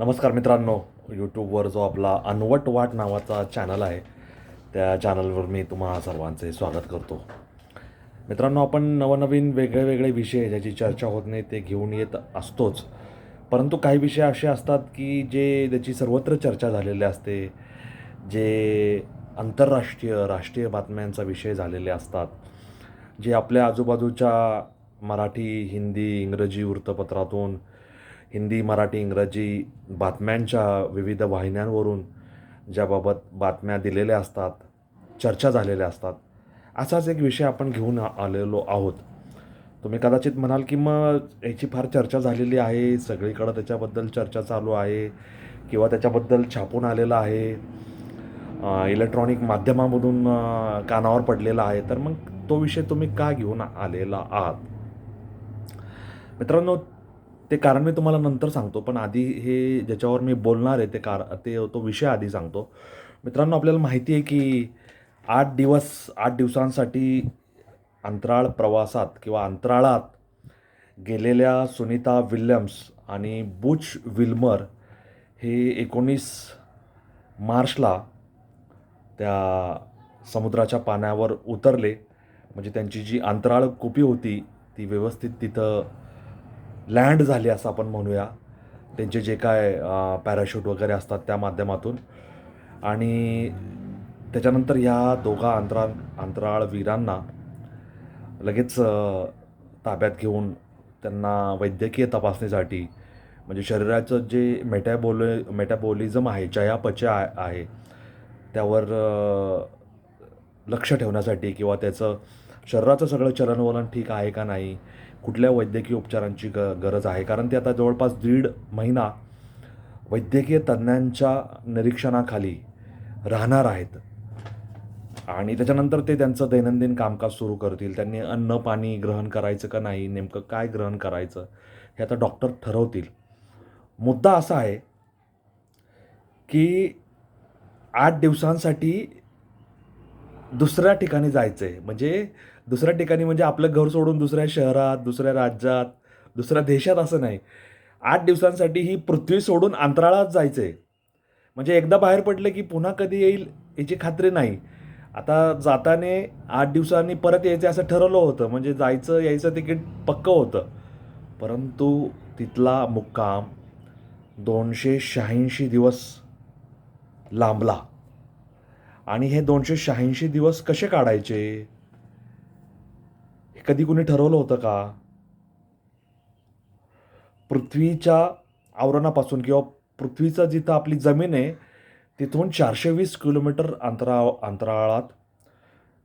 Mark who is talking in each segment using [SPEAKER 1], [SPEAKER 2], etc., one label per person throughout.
[SPEAKER 1] नमस्कार मित्रांनो यूट्यूबवर जो आपला अनवट वाट नावाचा चॅनल आहे त्या चॅनलवर मी तुम्हा सर्वांचे स्वागत करतो. मित्रांनो आपण नवनवीन वेगळे वेगळे विषय ज्याची चर्चा होत नाही ते घेऊन येत असतोच. परंतु काही विषय असे असतात की जे त्याची सर्वत्र चर्चा झालेली असते जे आंतरराष्ट्रीय राष्ट्रीय बातम्यांचा विषय झालेले असतात जे आपल्या आजूबाजूच्या मराठी हिंदी इंग्रजी वृत्तपत्रातून हिंदी मराठी इंग्रजी बातम्यांच्या विविध वाहिन्यांवरून ज्याबाबत बातम्या दिलेल्या असतात चर्चा झालेल्या असतात असाच एक विषय आपण घेऊन आलेलो आहोत. तुम्ही कदाचित म्हणाल की मग याची फार चर्चा झालेली आहे सगळीकडं त्याच्याबद्दल चर्चा चालू आहे किंवा त्याच्याबद्दल छापून आलेलं आहे इलेक्ट्रॉनिक माध्यमामधून कानावर पडलेला आहे तर मग तो विषय तुम्ही का घेऊन आलेला आहात? मित्रांनो ते कारण मी तुम्हाला नंतर सांगतो पण आधी हे ज्याच्यावर मी बोलणार आहे ते कार ते तो विषय आधी सांगतो. मित्रांनो आपल्याला माहिती आहे की आठ दिवस आठ दिवसांसाठी अंतराळ प्रवासात किंवा अंतराळात गेलेल्या सुनीता विल्यम्स आणि बुच विल्मर हे एकोणीस मार्चला त्या समुद्राच्या पाण्यावर उतरले. म्हणजे त्यांची जी अंतराळ कुपी होती ती व्यवस्थित तिथं लँड झाली असं आपण म्हणूया. त्यांचे जे काय पॅराशूट वगैरे असतात त्या माध्यमातून. आणि त्याच्यानंतर ह्या दोघा अंतराळ अंतराळवीरांना लगेच ताब्यात घेऊन त्यांना वैद्यकीय तपासणीसाठी म्हणजे शरीराचं जे मेटॅबोल मेटॅबोलिझम आहे चयापचय आ- आहे त्यावर लक्ष ठेवण्यासाठी किंवा त्याचं शरीराचं सगळं चलनवलन ठीक आहे का नाही कुठल्या वैद्यकीय उपचारांची ग गरज आहे? कारण ते आता जवळपास दीड महिना वैद्यकीय तज्ज्ञांच्या निरीक्षणाखाली राहणार आहेत. आणि त्याच्यानंतर ते त्यांचं दैनंदिन कामकाज सुरू करतील. त्यांनी अन्न पाणी ग्रहण करायचं का नाही नेमकं काय ग्रहण करायचं हे आता डॉक्टर ठरवतील. मुद्दा असा आहे की आठ दिवसांसाठी दुसऱ्या ठिकाणी जायचं आहे म्हणजे दुसऱ्या ठिकाणी म्हणजे आपलं घर सोडून दुसऱ्या शहरात दुसऱ्या राज्यात दुसऱ्या देशात असं नाही. आठ दिवसांसाठी ही पृथ्वी सोडून अंतराळात जायचं आहे म्हणजे एकदा बाहेर पडलं की पुन्हा कधी येईल याची खात्री नाही. आता जाताने आठ दिवसांनी परत यायचं असं ठरवलं होतं. म्हणजे जायचं यायचं तिकीट पक्कं होतं. परंतु तिथला मुक्काम दोनशे शहाऐंशी दिवस लांबला. आणि हे दोनशे शहाऐंशी दिवस कसे काढायचे? कधी कुणी ठरवलं होतं का? पृथ्वीच्या आवरणापासून किंवा पृथ्वीचं जिथं आपली जमीन आहे तिथून चारशे वीस किलोमीटर अंतरा अंतराळात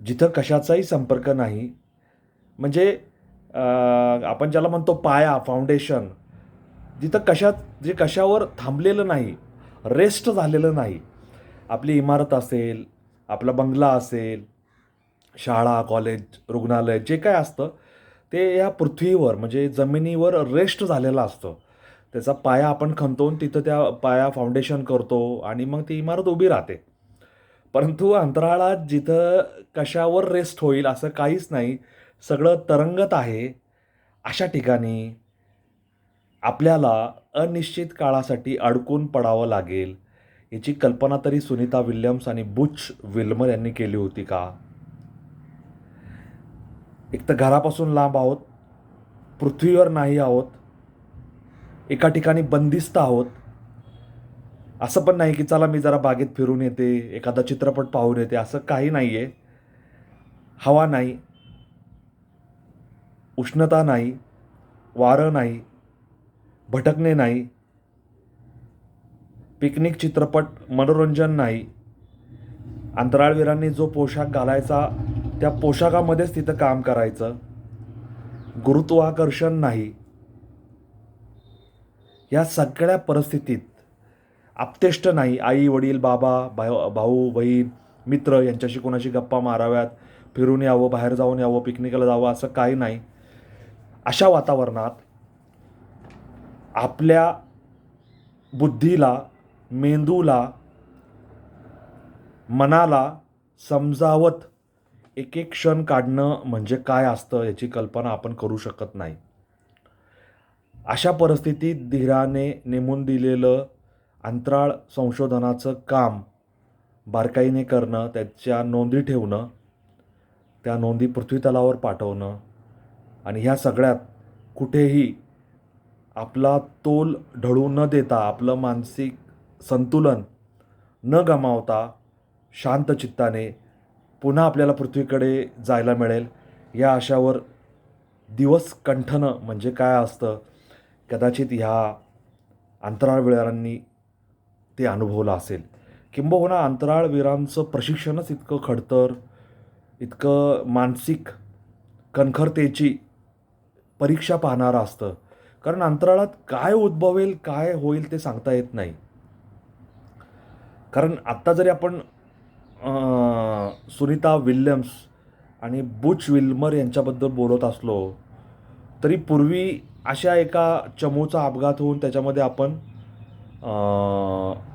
[SPEAKER 1] जिथं कशाचाही संपर्क नाही. म्हणजे आपण ज्याला म्हणतो पाया फाउंडेशन जिथं कशात जे कशावर थांबलेलं नाही रेस्ट झालेलं नाही. आपली इमारत असेल आपला बंगला असेल शाळा कॉलेज रुग्णालय जे काय असतं ते या पृथ्वीवर म्हणजे जमिनीवर रेस्ट झालेलं असतं. त्याचा पाया आपण खणतो तिथं त्या पाया फाउंडेशन करतो आणि मग ती इमारत उभी राहते. परंतु अंतराळात जिथं कशावर रेस्ट होईल असं काहीच नाही सगळं तरंगत आहे अशा ठिकाणी आपल्याला अनिश्चित काळासाठी अडकून पडावं लागेल याची कल्पना तरी सुनीता विल्यम्स आणि बुच विल्मर यांनी केली होती का? एक तर घरापासून लांब आहोत पृथ्वीवर नाही आहोत एका ठिकाणी बंदिस्त आहोत. असं पण नाही की चला मी जरा बागेत फिरून येते एखादा चित्रपट पाहून येते असं काही नाही आहे हवा नाही उष्णता नाही वारं नाही भटकणे नाही पिकनिक चित्रपट मनोरंजन नाही. अंतराळवीरांनी जो पोशाख घालायचा त्या पोशाखामध्येच तिथं काम करायचं. गुरुत्वाकर्षण नाही. या सगळ्या परिस्थितीत आपतेष्ट नाही. आई वडील बाबा भाऊ भाऊ बहीण मित्र यांच्याशी कोणाशी गप्पा माराव्यात फिरून यावं बाहेर जाऊन यावं पिकनिकला जावं असं काही नाही. अशा वातावरणात आपल्या बुद्धीला मेंदूला मनाला समजावत एक एक क्षण काढणं म्हणजे काय असतं याची कल्पना आपण करू शकत नाही. अशा परिस्थितीत धीराने नेमून दिलेलं अंतराळ संशोधनाचं काम बारकाईने करणं त्याच्या नोंदी ठेवणं त्या नोंदी पृथ्वीतलावर पाठवणं आणि ह्या सगळ्यात कुठेही आपला तोल ढळू न देता आपलं मानसिक संतुलन न गमावता शांत चित्ताने पुन्हा आपल्याला पृथ्वीकडे जायला मिळेल. या आशावर दिवस कंठणं म्हणजे काय असतं? कदाचित ह्या अंतराळवीरांनी ते अनुभवलं असेल. किंबहुना अंतराळवीरांचं प्रशिक्षणच इतकं खडतर इतकं मानसिक कणखरतेची परीक्षा पाहणारं असतं. कारण अंतराळात काय उद्भवेल काय होईल ते सांगता येत नाही. कारण आत्ता जरी आपण सुनीता विल्यम्स आणि बुच विल्मर यांच्याबद्दल बोलत असलो तरी पूर्वी अशा एका चमूचा अपघात होऊन त्याच्यामध्ये आपण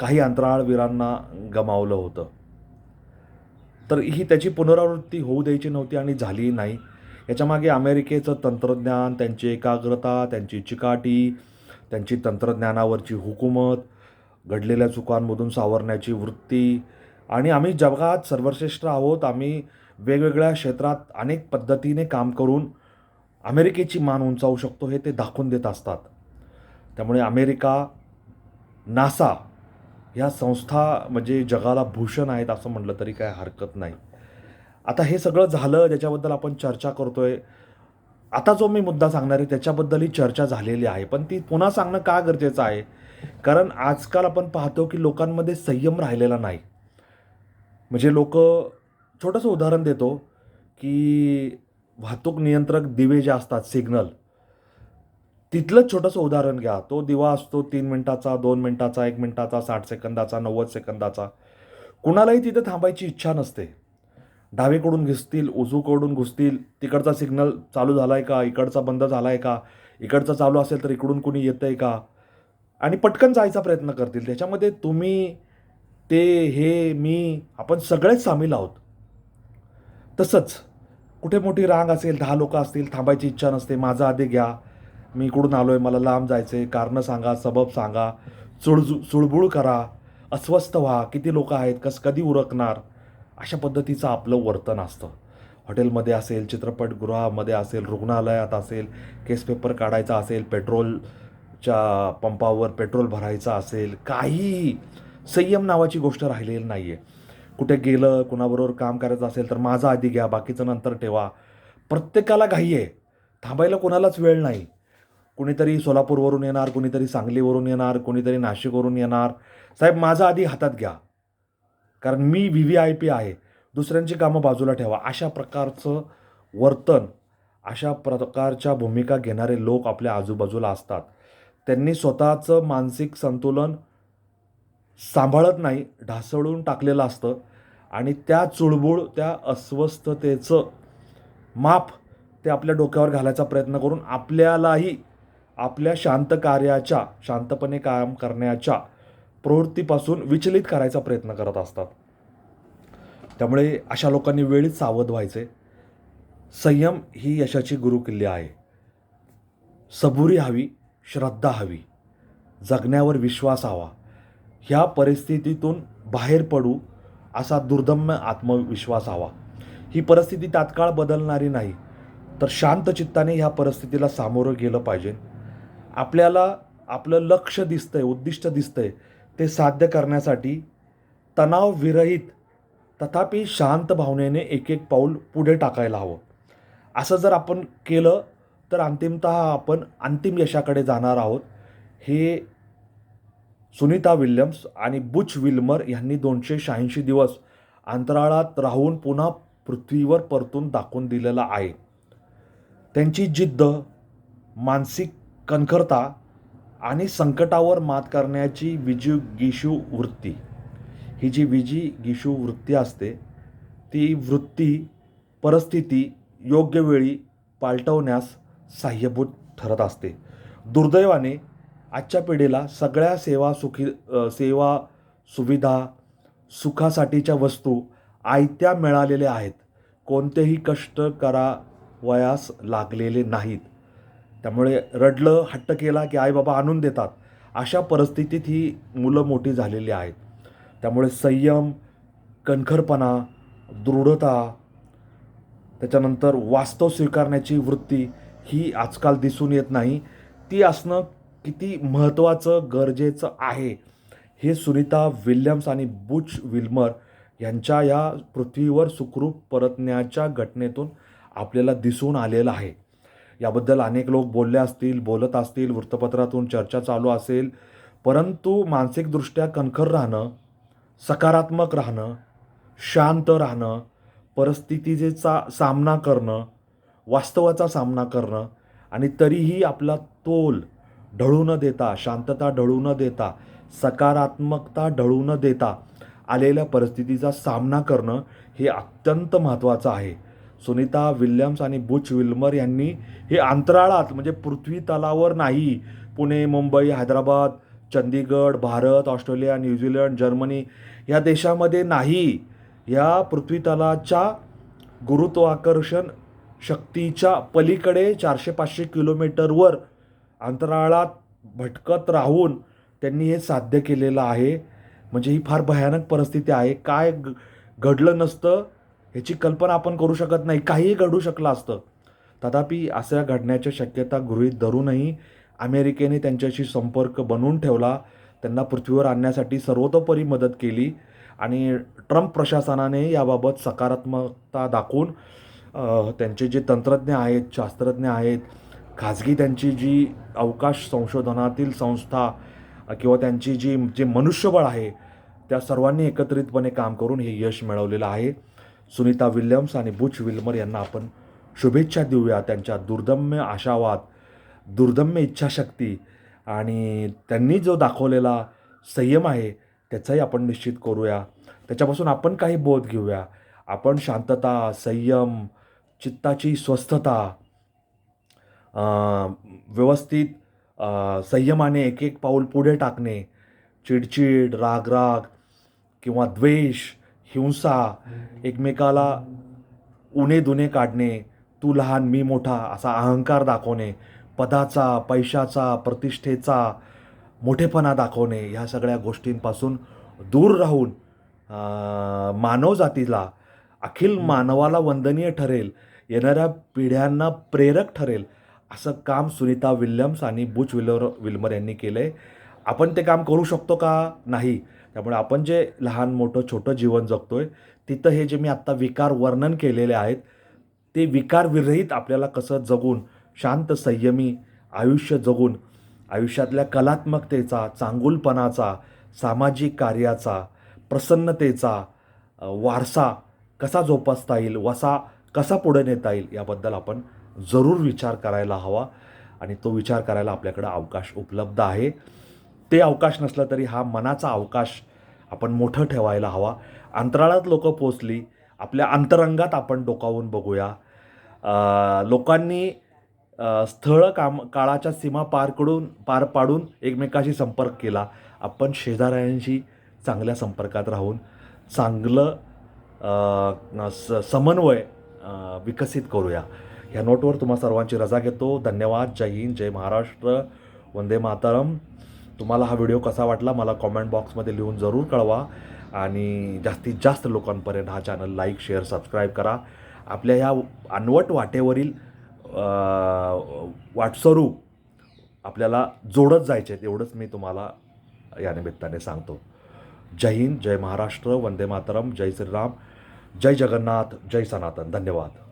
[SPEAKER 1] काही अंतराळवीरांना गमावलं होतं. तर ही त्याची पुनरावृत्ती होऊ द्यायची नव्हती आणि झाली नाही. याच्यामागे अमेरिकेचं तंत्रज्ञान त्यांची एकाग्रता त्यांची चिकाटी त्यांची तंत्रज्ञानावरची हुकूमत घडलेल्या चुकांमधून सावरण्याची वृत्ती आणि आम्ही जगात सर्वश्रेष्ठ आहोत. आम्ही वेगवेगळ्या क्षेत्रात अनेक पद्धतीने काम करून अमेरिकेची मान उंचावू शकतो हे ते दाखवून देत असतात. त्यामुळे अमेरिका नासा ह्या संस्था म्हणजे जगाला भूषण आहेत असं म्हटलं तरी काय हरकत नाही. आता हे सगळं झालं ज्याच्याबद्दल आपण चर्चा करतो आहे आता जो मी मुद्दा सांगणार आहे त्याच्याबद्दलही चर्चा झालेली आहे. पण ती पुन्हा सांगणं का गरजेचं आहे? कारण आजकाल आपण पाहतो की लोकांमध्ये संयम राहिलेला नाही. म्हणजे लोक छोटंसं उदाहरण देतो की वाहतूक नियंत्रक दिवे जे असतात सिग्नल तिथलंच छोटंसं उदाहरण घ्या. तो दिवा असतो तीन मिनटाचा दोन मिनटाचा एक मिनटाचा साठ सेकंदाचा नव्वद सेकंदाचा. कुणालाही तिथे थांबायची इच्छा नसते. डावीकडून घुसतील उजूकडून घुसतील तिकडचा सिग्नल चालू झाला आहे का इकडचा बंद झाला आहे का इकडचा चालू असेल तर इकडून कुणी येतं आहे का? आणि पटकन जायचा प्रयत्न करतील. त्याच्यामध्ये तुम्ही ते हे मी आपण सगळेच सामील आहोत. तसंच कुठे मोठी रांग असेल दहा लोक असतील थांबायची इच्छा नसते माझा आधी घ्या. मी इकडून आलो आहे मला लांब जायचं आहे कारणं सांगा सबब सांगा. चुळजु चुळबुळ करा अस्वस्थ व्हा. किती लोक आहेत कस कधी उरकणार? अशा पद्धतीचं आपलं वर्तन असतं. हॉटेलमध्ये असेल चित्रपटगृहामध्ये असेल रुग्णालयात असेल केस पेपर काढायचा असेल पेट्रोलच्या पंपावर पेट्रोल भरायचं असेल काहीही संयम नावाची गोष्ट राहिलेली नाही आहे कुठे गेलं कुणाबरोबर काम करायचं असेल तर माझा आधी घ्या बाकीचं नंतर ठेवा. प्रत्येकाला घाई आहे थांबायला कोणालाच वेळ नाही. कुणीतरी सोलापूरवरून येणार कुणीतरी सांगलीवरून येणार कुणीतरी नाशिकवरून येणार. साहेब माझा आधी हातात घ्या. कारण मी व्ही व्ही आय पी आहे. दुसऱ्यांची कामं बाजूला ठेवा. अशा प्रकारचं वर्तन अशा प्रकारच्या भूमिका घेणारे लोक आपल्या आजूबाजूला असतात. त्यांनी स्वतःचं मानसिक संतुलन सांभाळत नाही ढासळून टाकलेलं असतं आणि त्या चुळबुळ त्या अस्वस्थतेचं माप ते आपल्या डोक्यावर घालायचा प्रयत्न करून आपल्यालाही आपल्या शांत कार्याच्या शांतपणे काम करण्याच्या प्रवृत्तीपासून विचलित करायचा प्रयत्न करत असतात. त्यामुळे अशा लोकांनी वेळीच सावध व्हायचे. संयम ही यशाची गुरुकिल्ली आहे. सबुरी हवी श्रद्धा हवी. जगण्यावर विश्वास हवा. ह्या परिस्थितीतून बाहेर पडू असा दुर्दम्य आत्मविश्वास हवा. ही परिस्थिती तात्काळ बदलणारी नाही तर शांत चित्ताने ह्या परिस्थितीला सामोरं गेलं पाहिजे. आपल्याला आपलं लक्ष दिसतंय उद्दिष्ट दिसतंय ते साध्य करण्यासाठी तणावविरहित तथापि शांत भावनेने एक एक पाऊल पुढे टाकायला हवं. असं जर आपण केलं तर अंतिमत आपण अंतिम यशाकडे जाणार आहोत. हे सुनीता विल्यम्स आणि बुच विल्मर यांनी दोनशे शहाऐंशी दिवस अंतराळात राहून पुन्हा पृथ्वीवर परतून दाखवून दिलेला आहे. त्यांची जिद्द मानसिक कणखरता आणि संकटावर मात करण्याची विजिगीषू वृत्ती. ही जी विजिगीषू वृत्ती असते ती वृत्ती परिस्थिती योग्य वेळी पालटवण्यास सहाय्यभूत ठरत असते. दुर्दैवाने आजच्या पिढीला सगळ्या सेवा सुखी सेवा सुविधा सुखासाठीच्या वस्तू आयत्या मिळालेल्या आहेत. कोणतेही कष्ट करावयास लागलेले नाहीत. त्यामुळे रडलं हट्ट केला की आई बाबा आणून देतात. अशा परिस्थितीत ही मुलं मोठी झालेली आहेत. त्यामुळे संयम कणखरपणा दृढता त्याच्यानंतर वास्तव स्वीकारण्याची वृत्ती ही आजकाल दिसून येत नाही. ती असणं किती महत्त्वाचं गरजेचं आहे? हे सुनीता विल्यम्स आणि बुच विल्मर यांच्या या पृथ्वीवर सुखरूप परतण्याच्या घटनेतून आपल्याला दिसून आलेलं आहे. याबद्दल अनेक लोक बोलले असतील बोलत असतील वृत्तपत्रातून चर्चा चालू असेल परंतु मानसिकदृष्ट्या कणखर राहणं सकारात्मक राहणं शांत राहणं परिस्थितीचा सामना करणं वास्तवाचा सामना करणं आणि तरीही आपला तोल ढळू न देता शांतता ढळू न देता सकारात्मकता ढळू न देता आलेल्या परिस्थितीचा सामना करणं हे अत्यंत महत्त्वाचं आहे. सुनीता विल्यम्स आणि बुच विल्मर यांनी हे अंतराळात म्हणजे पृथ्वी तलावर नाही Pune Mumbai Hyderabad Chandigarh Bharat Australia New Zealand Germany या देशामध्ये नाही. या पृथ्वीतलाच्या गुरुत्वाकर्षण शक्तीच्या पलीकडे चारशे पाचशे किलोमीटरवर अंतराळात भटकत राहून त्यांनी हे साध्य केलेलं आहे. म्हणजे ही फार भयानक परिस्थिती आहे. काय ग- घडलं नसतं ह्याची कल्पना आपण करू शकत नाही. काहीही घडू शकलं असतं. तथापि अशा घडण्याच्या शक्यता गृहीत धरूनही अमेरिकेने त्यांच्याशी संपर्क बनवून ठेवला. त्यांना पृथ्वीवर आणण्यासाठी सर्वतोपरी मदत केली आणि ट्रम्प प्रशासनाने याबाबत सकारात्मकता दाखवून त्यांचे जे तंत्रज्ञ आहेत शास्त्रज्ञ आहेत खाजगी त्यांची जी अवकाश संशोधनातील संस्था किंवा त्यांची जी जे मनुष्यबळ आहे त्या सर्वांनी एकत्रितपणे काम करून हे यश मिळवलेलं आहे. सुनीता विल्यम्स आणि बुच विल्मर यांना आपण शुभेच्छा देऊया. त्यांच्या दुर्दम्य आशावाद दुर्दम्य इच्छाशक्ती आणि त्यांनी जो दाखवलेला संयम आहे त्याचाही आपण निश्चित करूया. त्याच्यापासून आपण काही बोध घेऊया. आपण शांतता संयम चित्ताची स्वस्थता व्यवस्थित संयमाने एक एक पाऊल पुढे टाकणे चिडचिड रागराग किंवा द्वेष हिंसा एकमेकाला उणे दुने काढणे तू लहान मी मोठा असा अहंकार दाखवणे पदाचा पैशाचा प्रतिष्ठेचा मोठेपणा दाखवणे ह्या सगळ्या गोष्टींपासून दूर राहून मानवजातीला अखिल मानवाला वंदनीय ठरेल येणाऱ्या पिढ्यांना प्रेरक ठरेल. असं काम सुनीता विल्यम्स आणि बुच विलर विल्मर यांनी केलं आहे आपण ते काम करू शकतो का? नाही. त्यामुळे आपण जे लहान मोठं छोटं जीवन जगतो आहे तिथं हे जे मी आत्ता विकार वर्णन केलेले आहेत ते विकारविरहित आपल्याला कसं जगून शांत संयमी आयुष्य जगून आयुष्यातल्या कलात्मकतेचा चांगुलपणाचा सामाजिक कार्याचा प्रसन्नतेचा वारसा कसा जोपासता येईल वसा कसा पुढे नेता येईल याबद्दल आपण जरूर विचार करायला हवा आणि तो विचार करायला आपल्याकडं अवकाश उपलब्ध आहे. ते अवकाश नसलं तरी हा मनाचा अवकाश आपण मोठं ठेवायला हवा. अंतराळात लोकं पोचली आपल्या अंतरंगात आपण डोकावून बघूया. लोकांनी स्थळ काम काळाच्या सीमा पारकडून पार पाडून एकमेकाशी संपर्क केला. आपण शेजाऱ्यांशी चांगल्या संपर्कात राहून चांगलं स समन्वय विकसित करूया. ह्या नोटवर तुम्हा सर्वांची रजा घेतो. धन्यवाद. जय हिंद. जय महाराष्ट्र. वंदे मातरम. तुम्हाला हा व्हिडिओ कसा वाटला मला कॉमेंट बॉक्समध्ये लिहून जरूर कळवा आणि जास्तीत जास्त लोकांपर्यंत हा चॅनल लाईक शेअर सबस्क्राईब करा. आपल्या ह्या अनवट वाटेवरील अ, वाटसरू आपल्याला जोडत जायचे आहेत एवढंच मी तुम्हाला या निमित्ताने सांगतो. जय हिंद. जय महाराष्ट्र. वंदे मातरम. जय श्रीराम. जय जगन्नाथ. जय सनातन. धन्यवाद.